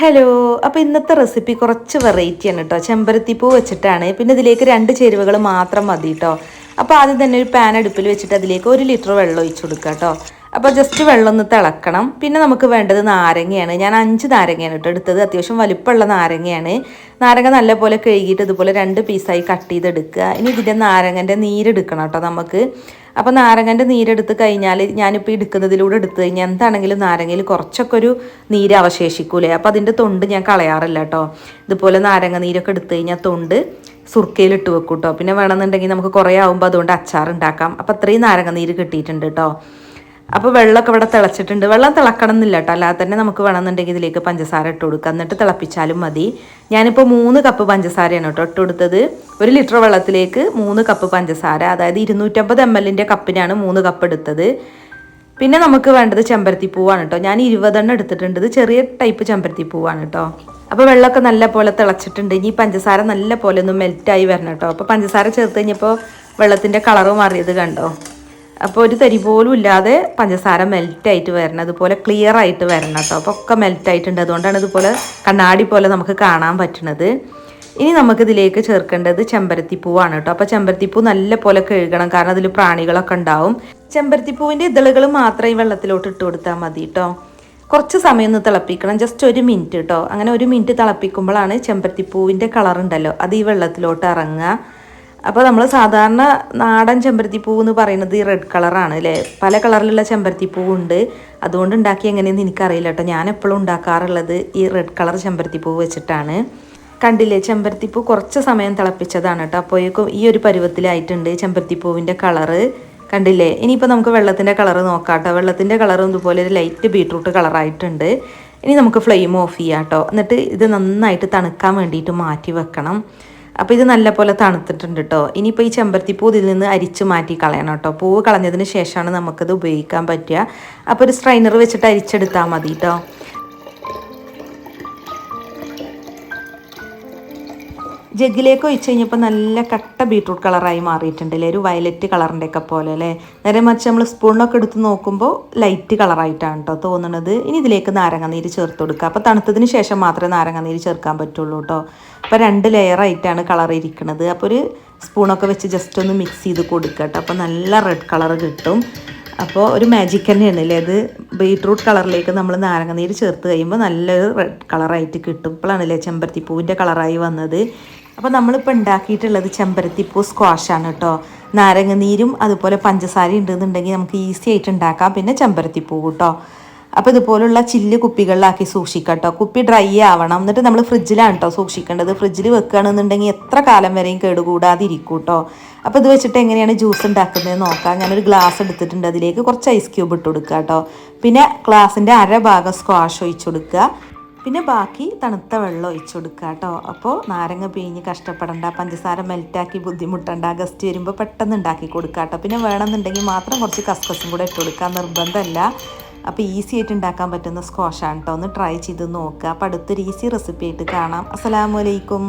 Hello അപ്പോൾ ഇന്നത്തെ recipe കുറച്ച് വെറൈറ്റിയാണ് കേട്ടോ ചെമ്പരത്തിപ്പൂ വെച്ചിട്ടാണ്. പിന്നെ ഇതിലേക്ക് രണ്ട് ചേരുവകൾ മാത്രം മതി കേട്ടോ അപ്പോൾ ആദ്യം തന്നെ ഒരു പാൻ അടുപ്പിൽ വെച്ചിട്ട് അതിലേക്ക് ഒരു ലിറ്റർ വെള്ളം ഒഴിച്ചു കൊടുക്കുക കേട്ടോ അപ്പോൾ ജസ്റ്റ് വെള്ളം ഒന്ന് തിളക്കണം. പിന്നെ നമുക്ക് വേണ്ടത് നാരങ്ങയാണ്. ഞാൻ അഞ്ച് നാരങ്ങയാണ് കേട്ടോ എടുത്തത്. അത്യാവശ്യം വലിപ്പമുള്ള നാരങ്ങയാണ്. നാരങ്ങ നല്ലപോലെ കഴുകിയിട്ട് ഇതുപോലെ രണ്ട് പീസായി കട്ട് ചെയ്തെടുക്കുക. ഇനി ഇതിന്റെ നാരങ്ങന്റെ നീരെടുക്കണം കേട്ടോ നമുക്ക്. അപ്പോൾ നാരങ്ങന്റെ നീരെടുത്ത് കഴിഞ്ഞാൽ ഞാനിപ്പോൾ എടുക്കുന്നതിലൂടെ എടുത്തു കഴിഞ്ഞാൽ എന്താണെങ്കിലും നാരങ്ങയിൽ കുറച്ചൊക്കെ ഒരു നീര് അവശേഷിക്കൂലേ. അപ്പോൾ അതിന്റെ തൊണ്ട് ഞാൻ കളയാറില്ല കേട്ടോ ഇതുപോലെ നാരങ്ങ നീരൊക്കെ എടുത്തു കഴിഞ്ഞാൽ തൊണ്ട് സുർക്കയിലിട്ട് വെക്കും കേട്ടോ പിന്നെ വേണമെന്നുണ്ടെങ്കിൽ നമുക്ക് കുറേ ആകുമ്പോൾ അതുകൊണ്ട് അച്ചാർ ഉണ്ടാക്കാം. അപ്പോൾ അത്രയും നാരങ്ങ നീര് കിട്ടിയിട്ടുണ്ട് കേട്ടോ അപ്പോൾ വെള്ളമൊക്കെ ഇവിടെ തിളച്ചിട്ടുണ്ട്. വെള്ളം തിളക്കണം എന്നില്ല കേട്ടോ. അല്ലാതെ തന്നെ നമുക്ക് വേണമെന്നുണ്ടെങ്കിൽ ഇതിലേക്ക് പഞ്ചസാര ഇട്ട് കൊടുക്കുക എന്നിട്ട് തിളപ്പിച്ചാലും മതി. ഞാനിപ്പോൾ മൂന്ന് കപ്പ് പഞ്ചസാരയാണ് കേട്ടോ ഇട്ട് കൊടുത്തത്. ഒരു ലിറ്റർ വെള്ളത്തിലേക്ക് മൂന്ന് കപ്പ് പഞ്ചസാര അതായത് ഇരുന്നൂറ്റമ്പത് എം എല്ലിന്റെ കപ്പിനാണ് മൂന്ന് കപ്പ് എടുത്തത്. പിന്നെ നമുക്ക് വേണ്ടത് ചെമ്പരത്തി പൂവാണ് കേട്ടോ. ഞാൻ ഇരുപതെണ്ണം എടുത്തിട്ടുണ്ട്. ചെറിയ ടൈപ്പ് ചെമ്പരത്തി പൂവാണ് കേട്ടോ. അപ്പോൾ വെള്ളമൊക്കെ നല്ല പോലെ തിളച്ചിട്ടുണ്ട്. ഇനി പഞ്ചസാര നല്ല പോലെ ഒന്ന് മെൽറ്റായി വരണം കേട്ടോ. അപ്പോൾ പഞ്ചസാര ചേർത്ത് കഴിഞ്ഞപ്പോൾ വെള്ളത്തിന്റെ കളറ് മാറിയത് കണ്ടോ? അപ്പോൾ ഒരു തരി പോലും ഇല്ലാതെ പഞ്ചസാര മെൽറ്റായിട്ട് വരണം. അതുപോലെ ക്ലിയർ ആയിട്ട് വരണം കേട്ടോ. അപ്പോൾ ഒക്കെ മെൽറ്റായിട്ടുണ്ട് അതുകൊണ്ടാണ് ഇതുപോലെ കണ്ണാടി പോലെ നമുക്ക് കാണാൻ പറ്റുന്നത്. ഇനി നമുക്കിതിലേക്ക് ചേർക്കേണ്ടത് ചെമ്പരത്തിപ്പൂവാണ് കേട്ടോ. അപ്പോൾ ചെമ്പരത്തിപ്പൂ നല്ല പോലെ കഴുകണം. കാരണം അതിൽ പ്രാണികളൊക്കെ ഉണ്ടാവും. ചെമ്പരത്തിപ്പൂവിന്റെ ഇതളുകൾ മാത്രം ഈ വെള്ളത്തിലോട്ട് ഇട്ട് കൊടുത്താൽ മതി കേട്ടോ. കുറച്ച് സമയം ഒന്ന് തിളപ്പിക്കണം. ജസ്റ്റ് ഒരു മിനിറ്റ് കേട്ടോ. അങ്ങനെ ഒരു മിനിറ്റ് തിളപ്പിക്കുമ്പോഴാണ് ചെമ്പരത്തിപ്പൂവിന്റെ കളർ ഉണ്ടല്ലോ. അത് ഈ വെള്ളത്തിലോട്ട് ഇറങ്ങുക. അപ്പോൾ നമ്മൾ സാധാരണ നാടൻ ചെമ്പരത്തിപ്പൂ എന്ന് പറയുന്നത് ഈ റെഡ് കളറാണ് അല്ലേ? പല കളറിലുള്ള ചെമ്പരത്തിപ്പൂ ഉണ്ട് അതുകൊണ്ട് ഉണ്ടാക്കി എങ്ങനെയെന്ന് എനിക്കറിയില്ല കേട്ടോ. ഞാൻ എപ്പോഴും ഉണ്ടാക്കാറുള്ളത് ഈ റെഡ് കളർ ചെമ്പരത്തിപ്പൂ വെച്ചിട്ടാണ്. കണ്ടില്ലേ? ചെമ്പരത്തിപ്പൂ കുറച്ച് സമയം തിളപ്പിച്ചതാണ് കേട്ടോ. അപ്പോഴേക്കും ഈ ഒരു പരുവത്തിലായിട്ടുണ്ട് ചെമ്പരത്തിപ്പൂവിന്റെ കളറ് കണ്ടില്ലേ? ഇനിയിപ്പോൾ നമുക്ക് വെള്ളത്തിന്റെ കളർ നോക്കാം കേട്ടോ. വെള്ളത്തിന്റെ കളറും ഇതുപോലെ ഒരു ലൈറ്റ് ബീട്രൂട്ട് കളറായിട്ടുണ്ട് ഇനി നമുക്ക് ഫ്ലെയിം ഓഫ് ചെയ്യാം കേട്ടോ. എന്നിട്ട് ഇത് നന്നായിട്ട് തണുക്കാൻ വേണ്ടിയിട്ട് മാറ്റി വെക്കണം. അപ്പോൾ ഇത് നല്ലപോലെ തണുത്തിട്ടുണ്ട് കേട്ടോ ഇനിയിപ്പോൾ ഈ ചെമ്പരത്തിപ്പൂ ഇതിൽ നിന്ന് അരിച്ച് മാറ്റി കളയണം കേട്ടോ പൂവ് കളഞ്ഞതിന് ശേഷമാണ് നമുക്കത് ഉപയോഗിക്കാൻ പറ്റുക. അപ്പോൾ ഒരു സ്ട്രൈനർ വെച്ചിട്ട് അരിച്ചെടുത്താൽ മതി കേട്ടോ ജഗ്ഗിലേക്ക് ഒഴിച്ച് കഴിഞ്ഞപ്പോൾ നല്ല കട്ട ബീട്രൂട്ട് കളറായി മാറിയിട്ടുണ്ട് അല്ലേ? ഒരു വയലറ്റ് കളറിന്റെ ഒക്കെ പോലെ അല്ലേ? നേരെ മറിച്ച് നമ്മൾ സ്പൂണിനൊക്കെ എടുത്ത് നോക്കുമ്പോൾ ലൈറ്റ് കളറായിട്ടാണ് കേട്ടോ തോന്നുന്നത്. ഇനി ഇതിലേക്ക് നാരങ്ങ നീര് ചേർത്ത് കൊടുക്കുക. അപ്പോൾ തണുത്തതിന് ശേഷം മാത്രമേ നാരങ്ങ നീര് ചേർക്കാൻ പറ്റുള്ളൂ കേട്ടോ അപ്പോൾ രണ്ട് ലെയറായിട്ടാണ് കളർ ഇരിക്കുന്നത് അപ്പോൾ ഒരു സ്പൂണൊക്കെ വെച്ച് ജസ്റ്റ് ഒന്ന് മിക്സ് ചെയ്ത് കൊടുക്കുക കേട്ടോ അപ്പോൾ നല്ല റെഡ് കളർ കിട്ടും. അപ്പോൾ ഒരു മാജിക് തന്നെയാണ് അല്ലേ? അത് ബീട്രൂട്ട് കളറിലേക്ക് നമ്മൾ നാരങ്ങ നീര് ചേർത്ത് കഴിയുമ്പോൾ നല്ലൊരു റെഡ് കളറായിട്ട് കിട്ടും. ഇപ്പോഴാണല്ലേ ചെമ്പരത്തിപ്പൂവിന്റെ കളറായി വന്നത്. അപ്പോൾ നമ്മളിപ്പോൾ ഉണ്ടാക്കിയിട്ടുള്ളത് ചെമ്പരത്തിപ്പൂ സ്ക്വാഷാണ് കേട്ടോ. നാരങ്ങ നീരും അതുപോലെ പഞ്ചസാരയും ഉണ്ടെന്നുണ്ടെങ്കിൽ നമുക്ക് ഈസി ആയിട്ട് ഉണ്ടാക്കാം. പിന്നെ ചെമ്പരത്തിപ്പൂ കേട്ടോ. അപ്പോൾ ഇതുപോലുള്ള ചില്ല് കുപ്പികളിലാക്കി സൂക്ഷിക്കാം കേട്ടോ. കുപ്പി ഡ്രൈ ആവണം. എന്നിട്ട് നമ്മൾ ഫ്രിഡ്ജിലാണ് കേട്ടോ സൂക്ഷിക്കേണ്ടത്. ഫ്രിഡ്ജിൽ വെക്കുകയാണെന്നുണ്ടെങ്കിൽ എത്ര കാലം വരെയും കേടുകൂടാതെ ഇരിക്കും കേട്ടോ. അപ്പോൾ ഇത് വെച്ചിട്ട് എങ്ങനെയാണ് ജ്യൂസ് ഉണ്ടാക്കുന്നത് നോക്കാം. ഞാനൊരു ഗ്ലാസ് എടുത്തിട്ടുണ്ട്. അതിലേക്ക് കുറച്ച് ഐസ് ക്യൂബ് ഇട്ട് കൊടുക്കുക കേട്ടോ. പിന്നെ ഗ്ലാസിന്റെ അര ഭാഗം സ്ക്വാഷ് ഒഴിച്ചു കൊടുക്കുക. പിന്നെ ബാക്കി തണുത്ത വെള്ളം ഒഴിച്ചു കൊടുക്കുക കേട്ടോ. അപ്പോൾ നാരങ്ങ പിഴിഞ്ഞ് കഷ്ടപ്പെടണ്ട പഞ്ചസാര മെൽറ്റാക്കി ബുദ്ധിമുട്ടണ്ട ഗസ്റ്റ് വരുമ്പോൾ പെട്ടെന്ന് ഉണ്ടാക്കി കൊടുക്കുക കേട്ടോ. പിന്നെ വേണമെന്നുണ്ടെങ്കിൽ മാത്രം കുറച്ച് കസ്കസും കൂടെ ഇട്ട് കൊടുക്കുക. നിർബന്ധമല്ല. അപ്പോൾ ഈസി ആയിട്ട് ഉണ്ടാക്കാൻ പറ്റുന്ന സ്കോഷാണ് കേട്ടോ. ഒന്ന് ട്രൈ ചെയ്ത് നോക്കുക. അപ്പോൾ അടുത്തൊരു ഈസി റെസിപ്പി ആയിട്ട് കാണാം. അസ്സലാമലൈക്കും